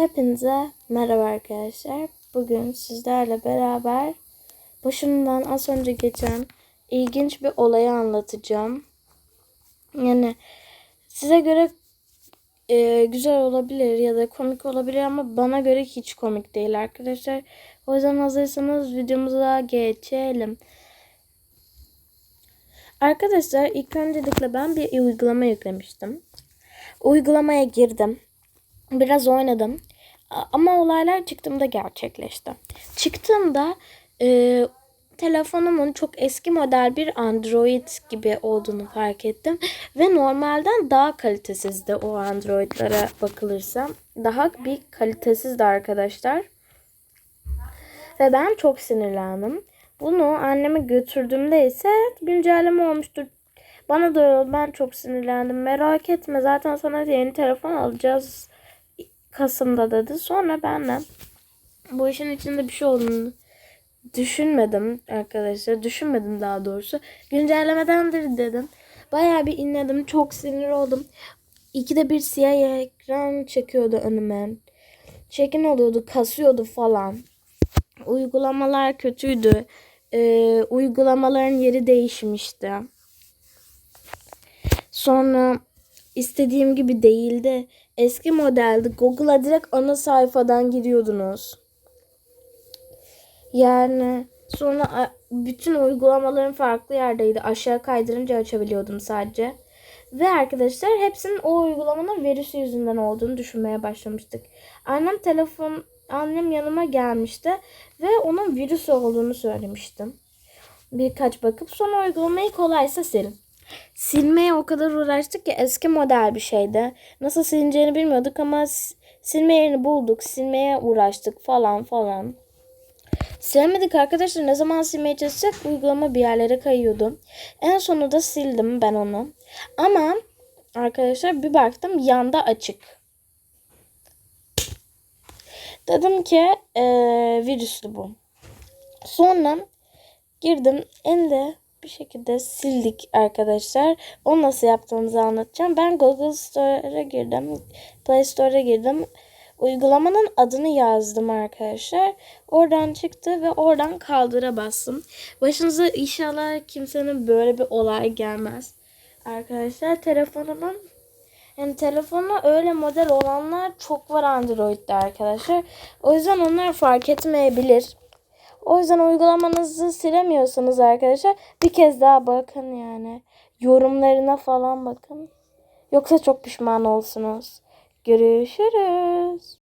Hepinize merhaba arkadaşlar. Bugün sizlerle beraber başımdan az önce geçen ilginç bir olayı anlatacağım. Yani size göre e, güzel olabilir ya da komik olabilir ama bana göre hiç komik değil arkadaşlar. O yüzden hazırsanız videomuza geçelim. Arkadaşlar ilk öncelikle ben bir uygulama yüklemiştim. Uygulamaya girdim. Biraz oynadım. Ama olaylar çıktığımda gerçekleşti. Çıktığımda e, telefonumun çok eski model bir Android gibi olduğunu fark ettim. Ve normalden daha kalitesizdi o Android'lere bakılırsa. Daha bir kalitesizdi arkadaşlar. Ve ben çok sinirlendim. Bunu anneme götürdüğümde ise güncelleme olmuştur. Bana da. Ben çok sinirlendim. Merak etme zaten sana yeni telefon alacağız Kasım'da dedi. Sonra ben de bu işin içinde bir şey olduğunu düşünmedim arkadaşlar. Düşünmedim daha doğrusu. Güncellemedendir dedim. Bayağı bir inledim. Çok sinir oldum. İkide bir siyah ekran çekiyordu önüme. Çekin oluyordu, kasıyordu falan. Uygulamalar kötüydü. Ee, uygulamaların yeri değişmişti. Sonra istediğim gibi değildi. Eski modeldi. Google'a direkt ana sayfadan giriyordunuz. Yani sonra bütün uygulamaların farklı yerdeydi. Aşağı kaydırınca açabiliyordum sadece. Ve arkadaşlar hepsinin o uygulamanın virüsü yüzünden olduğunu düşünmeye başlamıştık. Annem telefon annem yanıma gelmişti ve onun virüs olduğunu söylemiştim. Birkaç bakıp sonra uygulamayı kolaysa silin. Silmeye o kadar uğraştık ki eski model bir şeydi. Nasıl silineceğini bilmiyorduk ama silme yerini bulduk. Silmeye uğraştık falan falan. Silemedik arkadaşlar. Ne zaman silmeye çalışacak uygulama bir yerlere kayıyordu. En sonunda sildim ben onu. Ama arkadaşlar bir baktım yanda açık. Dedim ki eee, virüslü bu. Sonra girdim en de bir şekilde sildik arkadaşlar. O nasıl yaptığımızı anlatacağım. Ben Google Store'a girdim. Play Store'a girdim. Uygulamanın adını yazdım arkadaşlar. Oradan çıktı ve oradan kaldıra bastım. Başınıza inşallah kimsenin böyle bir olay gelmez. Arkadaşlar telefonumun yani telefonu öyle model olanlar çok var Android'de arkadaşlar. O yüzden onlar fark etmeyebilir. O yüzden uygulamanızı silemiyorsanız arkadaşlar bir kez daha bakın yani. Yorumlarına falan bakın. Yoksa çok pişman olsunuz. Görüşürüz.